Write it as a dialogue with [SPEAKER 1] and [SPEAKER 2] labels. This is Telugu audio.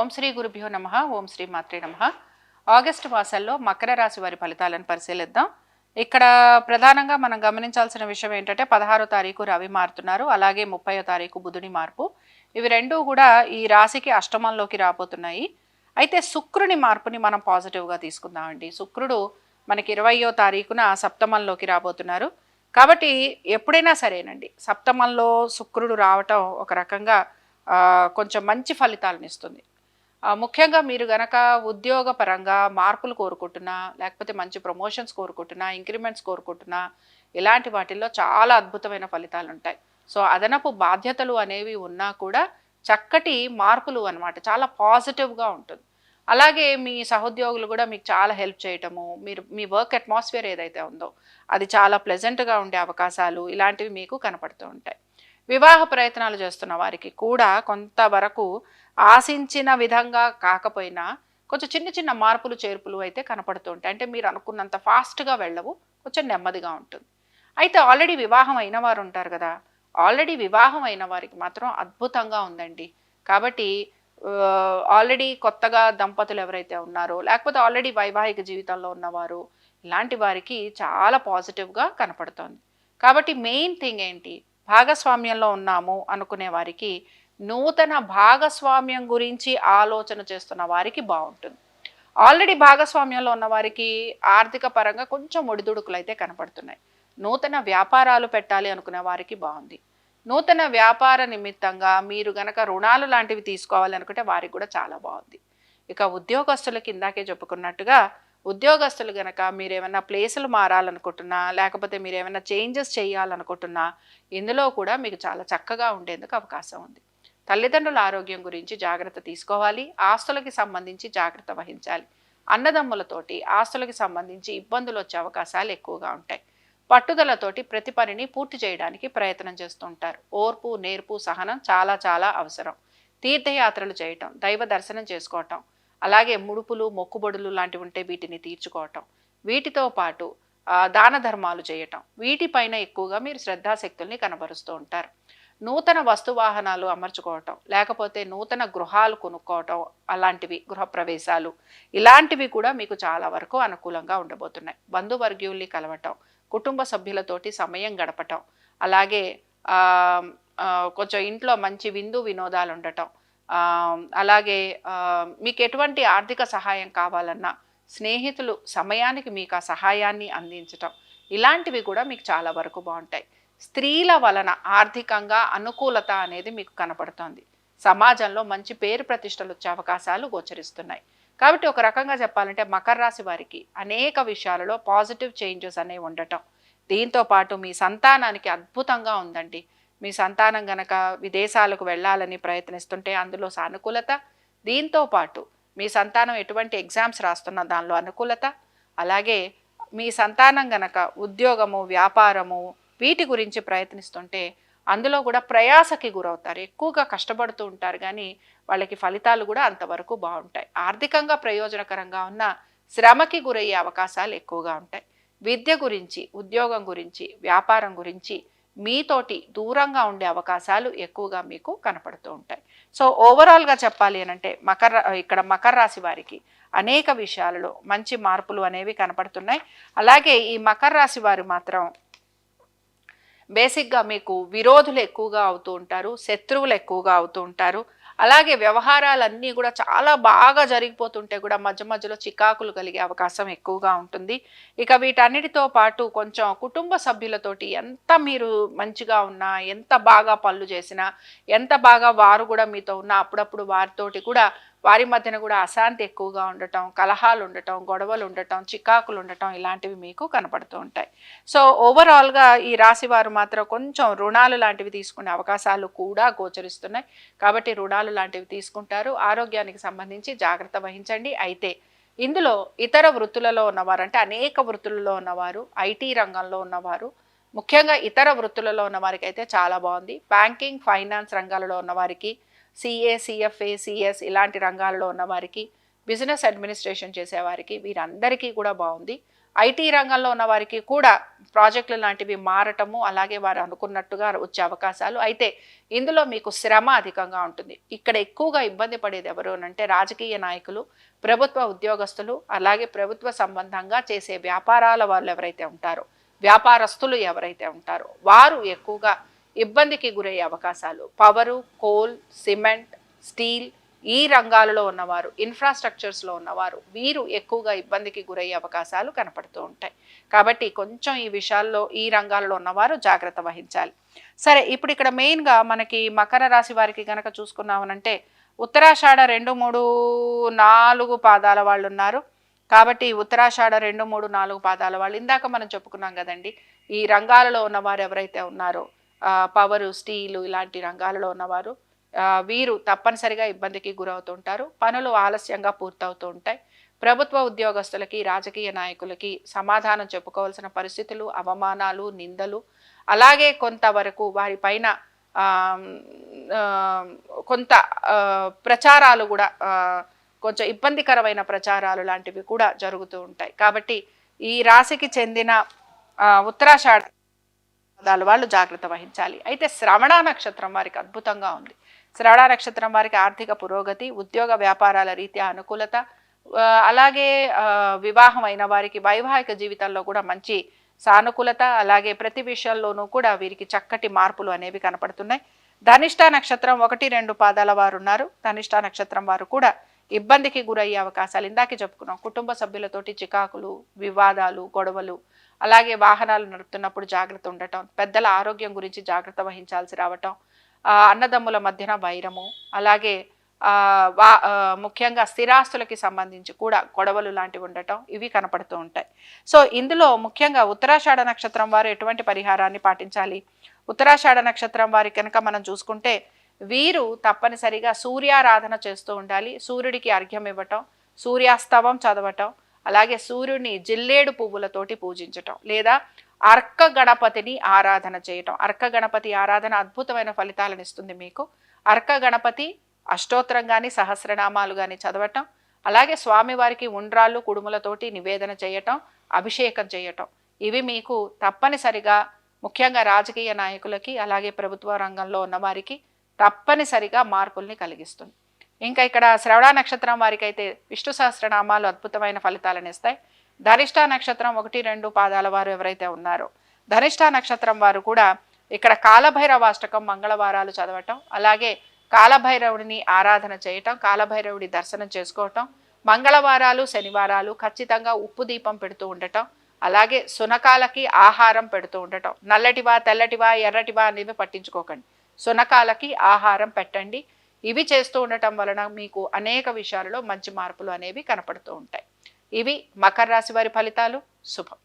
[SPEAKER 1] ఓం శ్రీ గురుభ్యో నమ ఓం శ్రీ మాత్రే నమ. ఆగస్టు మాసంలో మకర రాశి వారి ఫలితాలను పరిశీలిద్దాం. ఇక్కడ ప్రధానంగా మనం గమనించాల్సిన విషయం ఏంటంటే పదహారో తారీఖు రవి మారుతున్నారు అలాగే ముప్పయో తారీఖు బుధుని మార్పు. ఇవి రెండూ కూడా ఈ రాశికి అష్టమంలోకి రాబోతున్నాయి. అయితే శుక్రుని మార్పుని మనం పాజిటివ్గా తీసుకుందామండి. శుక్రుడు మనకి ఇరవయో తారీఖున సప్తమంలోకి రాబోతున్నారు. కాబట్టి ఎప్పుడైనా సరేనండి. సప్తమంలో శుక్రుడు రావటం ఒక రకంగా కొంచెం మంచి ఫలితాలను ఇస్తుంది. ముఖ్యంగా మీరు గనక ఉద్యోగపరంగా మార్పులు కోరుకుంటున్నా లేకపోతే మంచి ప్రమోషన్స్ కోరుకుంటున్నా ఇంక్రిమెంట్స్ కోరుకుంటున్నా ఇలాంటి వాటిల్లో చాలా అద్భుతమైన ఫలితాలు ఉంటాయి సో అదనపు బాధ్యతలు అనేవి ఉన్నా కూడా చక్కటి మార్పులు అనమాట చాలా పాజిటివ్గా ఉంటుంది. అలాగే మీ సహోద్యోగులు కూడా మీకు చాలా హెల్ప్ చేయటము మీరు మీ వర్క్ అట్మాస్ఫియర్ ఏదైతే ఉందో అది చాలా ప్లెజెంట్గా ఉండే అవకాశాలు ఇలాంటివి మీకు కనపడుతూ ఉంటాయి. వివాహ ప్రయత్నాలు చేస్తున్న వారికి కూడా కొంతవరకు ఆశించిన విధంగా కాకపోయినా కొంచెం చిన్న చిన్న మార్పులు చేర్పులు అయితే కనపడుతూ ఉంటాయి. అంటే మీరు అనుకున్నంత ఫాస్ట్గా వెళ్ళవు కొంచెం నెమ్మదిగా ఉంటుంది. అయితే ఆల్రెడీ వివాహం అయిన వారు ఉంటారు కదా ఆల్రెడీ వివాహం అయిన వారికి మాత్రం అద్భుతంగా ఉందండి. కాబట్టి ఆల్రెడీ కొత్తగా దంపతులు ఎవరైతే ఉన్నారో లేకపోతే ఆల్రెడీ వైవాహిక జీవితంలో ఉన్నవారు ఇలాంటి వారికి చాలా పాజిటివ్గా కనపడుతోంది. కాబట్టి మెయిన్ థింగ్ ఏంటి? భాగస్వామ్యంలో ఉన్నాము అనుకునే వారికి నూతన భాగస్వామ్యం గురించి ఆలోచన చేస్తున్న వారికి బాగుంటుంది. ఆల్రెడీ భాగస్వామ్యంలో ఉన్న వారికి ఆర్థిక పరంగా కొంచెం ఒడిదుడుకులు అయితే కనపడుతున్నాయి. నూతన వ్యాపారాలు పెట్టాలి అనుకునే వారికి బాగుంది. నూతన వ్యాపార నిమిత్తంగా మీరు గనక రుణాలు లాంటివి తీసుకోవాలి అనుకుంటే వారికి కూడా చాలా బాగుంది. ఇక ఉద్యోగస్తులకి ఇందాకే చెప్పుకున్నట్టుగా ఉద్యోగస్తులు గనక మీరు ఏమైనా ప్లేసులు మారాలనుకుంటున్నా లేకపోతే మీరు ఏమైనా చేంజెస్ చేయాలనుకుంటున్నా ఇందులో కూడా మీకు చాలా చక్కగా ఉండేందుకు అవకాశం ఉంది. తల్లిదండ్రుల ఆరోగ్యం గురించి జాగ్రత్త తీసుకోవాలి ఆస్తులకి సంబంధించి జాగ్రత్త వహించాలి. అన్నదమ్ములతోటి ఆస్తులకి సంబంధించి ఇబ్బందులు వచ్చే అవకాశాలు ఎక్కువగా ఉంటాయి. పట్టుదలతోటి ప్రతి పనిని పూర్తి చేయడానికి ప్రయత్నం చేస్తుంటారు. ఓర్పు నేర్పు సహనం చాలా చాలా అవసరం. తీర్థయాత్రలు చేయటం దైవ దర్శనం చేసుకోవటం అలాగే ముడుపులు మొక్కుబడులు లాంటివి ఉంటే వీటిని తీర్చుకోవటం. వీటితో పాటు దాన ధర్మాలు చేయటం. వీటిపైన ఎక్కువగా మీరు శ్రద్ధాశక్తుల్ని కనబరుస్తూ ఉంటారు. నూతన వస్తు వాహనాలు అమర్చుకోవటం లేకపోతే నూతన గృహాలు కొనుక్కోవటం అలాంటివి గృహప్రవేశాలు ఇలాంటివి కూడా మీకు చాలా వరకు అనుకూలంగా ఉండబోతున్నాయి. బంధువర్గీయుల్ని కలవటం కుటుంబ సభ్యులతోటి సమయం గడపటం అలాగే కొంచెం ఇంట్లో మంచి విందు వినోదాలు ఉండటం అలాగే మీకు ఎటువంటి ఆర్థిక సహాయం కావాలన్నా స్నేహితులు సమయానికి మీకు ఆ సహాయాన్ని అందించటం ఇలాంటివి కూడా మీకు చాలా వరకు బాగుంటాయి. స్త్రీల వలన ఆర్థికంగా అనుకూలత అనేది మీకు కనపడుతోంది. సమాజంలో మంచి పేరు ప్రతిష్టలు వచ్చే అవకాశాలు గోచరిస్తున్నాయి. కాబట్టి ఒక రకంగా చెప్పాలంటే మకర రాశి వారికి అనేక విషయాలలో పాజిటివ్ చేంజెస్ అనేవి ఉండటం. దీంతో పాటు మీ సంతానానికి అద్భుతంగా ఉందండి. మీ సంతానం గనక విదేశాలకు వెళ్ళాలని ప్రయత్నిస్తుంటే అందులో సానుకూలత దీంతో పాటు మీ సంతానం ఎటువంటి ఎగ్జామ్స్ రాస్తున్న దానిలో అనుకూలత అలాగే మీ సంతానం గనక ఉద్యోగము వ్యాపారము వీటి గురించి ప్రయత్నిస్తుంటే అందులో కూడా ప్రయాసకి గురవుతారు ఎక్కువగా కష్టపడుతూ ఉంటారు కానీ వాళ్ళకి ఫలితాలు కూడా అంతవరకు బాగుంటాయి. ఆర్థికంగా ప్రయోజనకరంగా ఉన్న శ్రమకి గురయ్యే అవకాశాలు ఎక్కువగా ఉంటాయి. విద్య గురించి ఉద్యోగం గురించి వ్యాపారం గురించి మీతోటి దూరంగా ఉండే అవకాశాలు ఎక్కువగా మీకు కనపడుతూ ఉంటాయి. సో ఓవరాల్గా చెప్పాలి అని అంటే మకర ఇక్కడ మకర రాశి వారికి అనేక విషయాలలో మంచి మార్పులు అనేవి కనపడుతున్నాయి. అలాగే ఈ మకర రాశి వారు మాత్రం బేసిక్గా మీకు విరోధులు ఎక్కువగా అవుతూ ఉంటారు శత్రువులు ఎక్కువగా అవుతూ ఉంటారు. అలాగే వ్యవహారాలన్నీ కూడా చాలా బాగా జరిగిపోతుంటే కూడా మధ్య మధ్యలో చికాకులు కలిగే అవకాశం ఎక్కువగా ఉంటుంది. ఇక వీటన్నిటితో పాటు కొంచెం కుటుంబ సభ్యులతోటి ఎంత మీరు మంచిగా ఉన్నా ఎంత బాగా పనులు చేసినా ఎంత బాగా వారు కూడా మీతో ఉన్నా అప్పుడప్పుడు వారితోటి కూడా వారి మధ్యన కూడా అశాంతి ఎక్కువగా ఉండటం కలహాలు ఉండటం గొడవలు ఉండటం చికాకులు ఉండటం ఇలాంటివి మీకు కనపడుతూ ఉంటాయి. సో ఓవరాల్గా ఈ రాశి వారు మాత్రం కొంచెం రుణాలు లాంటివి తీసుకునే అవకాశాలు కూడా గోచరిస్తున్నాయి. కాబట్టి రుణాలు లాంటివి తీసుకుంటారు. ఆరోగ్యానికి సంబంధించి జాగ్రత్త వహించండి. అయితే ఇందులో ఇతర వృత్తులలో ఉన్నవారు అంటే అనేక వృత్తులలో ఉన్నవారు ఐటీ రంగంలో ఉన్నవారు ముఖ్యంగా ఇతర వృత్తులలో ఉన్నవారికి అయితే చాలా బాగుంది. బ్యాంకింగ్ ఫైనాన్స్ రంగాలలో ఉన్నవారికి సిఏ సిఎఫ్ఏ సిఎస్ ఇలాంటి రంగాల్లో ఉన్న వారికి బిజినెస్ అడ్మినిస్ట్రేషన్ చేసేవారికి వీరందరికీ కూడా బాగుంది. ఐటీ రంగంలో ఉన్న వారికి కూడా ప్రాజెక్టులు లాంటివి మారటము అలాగే వారు అనుకున్నట్టుగా వచ్చే అవకాశాలు. అయితే ఇందులో మీకు శ్రమ అధికంగా ఉంటుంది. ఇక్కడ ఎక్కువగా ఇబ్బంది పడేది ఎవరు అంటే రాజకీయ నాయకులు ప్రభుత్వ ఉద్యోగస్తులు అలాగే ప్రభుత్వ సంబంధంగా చేసే వ్యాపారాల వాళ్ళు ఎవరైతే ఉంటారో వ్యాపారస్తులు ఎవరైతే ఉంటారో వారు ఎక్కువగా ఇబ్బందికి గురయ్యే అవకాశాలు. పవరు కోల్ సిమెంట్ స్టీల్ ఈ రంగాలలో ఉన్నవారు ఇన్ఫ్రాస్ట్రక్చర్స్లో ఉన్నవారు వీరు ఎక్కువగా ఇబ్బందికి గురయ్యే అవకాశాలు కనపడుతూ ఉంటాయి. కాబట్టి కొంచెం ఈ విషయాల్లో ఈ రంగాలలో ఉన్నవారు జాగ్రత్త వహించాలి. సరే ఇప్పుడు ఇక్కడ మెయిన్గా మనకి మకర రాశి వారికి కనుక చూసుకున్నామనంటే ఉత్తరాషాఢ రెండు మూడు నాలుగు పాదాల వాళ్ళు ఉన్నారు కాబట్టి ఉత్తరాషాఢ రెండు మూడు నాలుగు పాదాల వాళ్ళు. ఇందాక మనం చెప్పుకున్నాం కదండి ఈ రంగాలలో ఉన్నవారు ఎవరైతే ఉన్నారో పవరు స్టీలు ఇలాంటి రంగాలలో ఉన్నవారు వీరు తప్పనిసరిగా ఇబ్బందికి గురవుతుంటారు పనులు ఆలస్యంగా పూర్తవుతూ ఉంటాయి. ప్రభుత్వ ఉద్యోగస్తులకి రాజకీయ నాయకులకి సమాధానం చెప్పుకోవాల్సిన పరిస్థితులు అవమానాలు నిందలు అలాగే కొంతవరకు వారిపైన కొంత ప్రచారాలు కూడా కొంచెం ఇబ్బందికరమైన ప్రచారాలు లాంటివి కూడా జరుగుతూ ఉంటాయి. కాబట్టి ఈ రాశికి చెందిన ఉత్తరాషాఢ పదాలు వాళ్ళు జాగ్రత్త వహించాలి. అయితే శ్రవణ నక్షత్రం వారికి అద్భుతంగా ఉంది. శ్రవణ నక్షత్రం వారికి ఆర్థిక పురోగతి ఉద్యోగ వ్యాపారాల రీత్యా అనుకూలత అలాగే వివాహం అయిన వారికి వైవాహిక జీవితంలో కూడా మంచి సానుకూలత అలాగే ప్రతి విషయంలోనూ కూడా వీరికి చక్కటి మార్పులు అనేవి కనపడుతున్నాయి. ధనిష్ట నక్షత్రం ఒకటి రెండు పాదాల వారు ఉన్నారు. ధనిష్ట నక్షత్రం వారు కూడా ఇబ్బందికి గురయ్యే అవకాశాలు. ఇందాకే చెప్పుకున్నాం కుటుంబ సభ్యులతోటి చికాకులు వివాదాలు గొడవలు అలాగే వాహనాలు నడుపుతున్నప్పుడు జాగ్రత్త ఉండటం పెద్దల ఆరోగ్యం గురించి జాగ్రత్త వహించాల్సి రావటం అన్నదమ్ముల మధ్యన వైరము అలాగే వా ముఖ్యంగా స్థిరాస్తులకి సంబంధించి కూడా గొడవలు లాంటివి ఉండటం ఇవి కనపడుతూ ఉంటాయి. సో ఇందులో ముఖ్యంగా ఉత్తరాషాఢ నక్షత్రం వారు ఎటువంటి పరిహారాన్ని పాటించాలి? ఉత్తరాషాఢ నక్షత్రం వారి కనుక మనం చూసుకుంటే వీరు తప్పనిసరిగా సూర్యారాధన చేస్తూ ఉండాలి సూర్యుడికి అర్ఘ్యం ఇవ్వటం సూర్యాస్తవం చదవటం అలాగే సూర్యుడిని జిల్లేడు పువ్వులతోటి పూజించటం లేదా అర్క గణపతిని ఆరాధన చేయటం. అర్క గణపతి ఆరాధన అద్భుతమైన ఫలితాలను ఇస్తుంది మీకు. అర్క గణపతి అష్టోత్తరం కానీ సహస్రనామాలు కానీ చదవటం అలాగే స్వామివారికి ఉండ్రాళ్ళు కుడుములతోటి నివేదన చేయటం అభిషేకం చేయటం. ఇవి మీకు తప్పనిసరిగా ముఖ్యంగా రాజకీయ నాయకులకి అలాగే ప్రభుత్వ రంగంలో ఉన్నవారికి తప్పనిసరిగా మార్పుల్ని కలిగిస్తుంది. ఇంకా ఇక్కడ శ్రవణ నక్షత్రం వారికైతే విష్ణు సహస్రనామాలు అద్భుతమైన ఫలితాలను ఇస్తాయి. ధనిష్ట నక్షత్రం ఒకటి రెండు పాదాల వారు ఎవరైతే ఉన్నారో ధనిష్ట నక్షత్రం వారు కూడా ఇక్కడ కాలభైరవాష్టకం మంగళవారాలు చదవటం అలాగే కాలభైరవుడిని ఆరాధన చేయటం కాలభైరవుడి దర్శనం చేసుకోవటం మంగళవారాలు శనివారాలు ఖచ్చితంగా ఉప్పు దీపం పెడుతూ ఉండటం అలాగే సునకాలకి ఆహారం పెడుతూ ఉండటం. నల్లటివా తెల్లటివా ఎర్రటివా అనేవి పట్టించుకోకండి. సునకాలకి ఆహారం పెట్టండి. ఇవి చేస్తూ ఉండటం వలన మీకు అనేక విషయాలలో మంచి మార్పులు అనేవి కనపడుతూ ఉంటాయి. ఇవి మకర రాశి వారి ఫలితాలు. శుభం.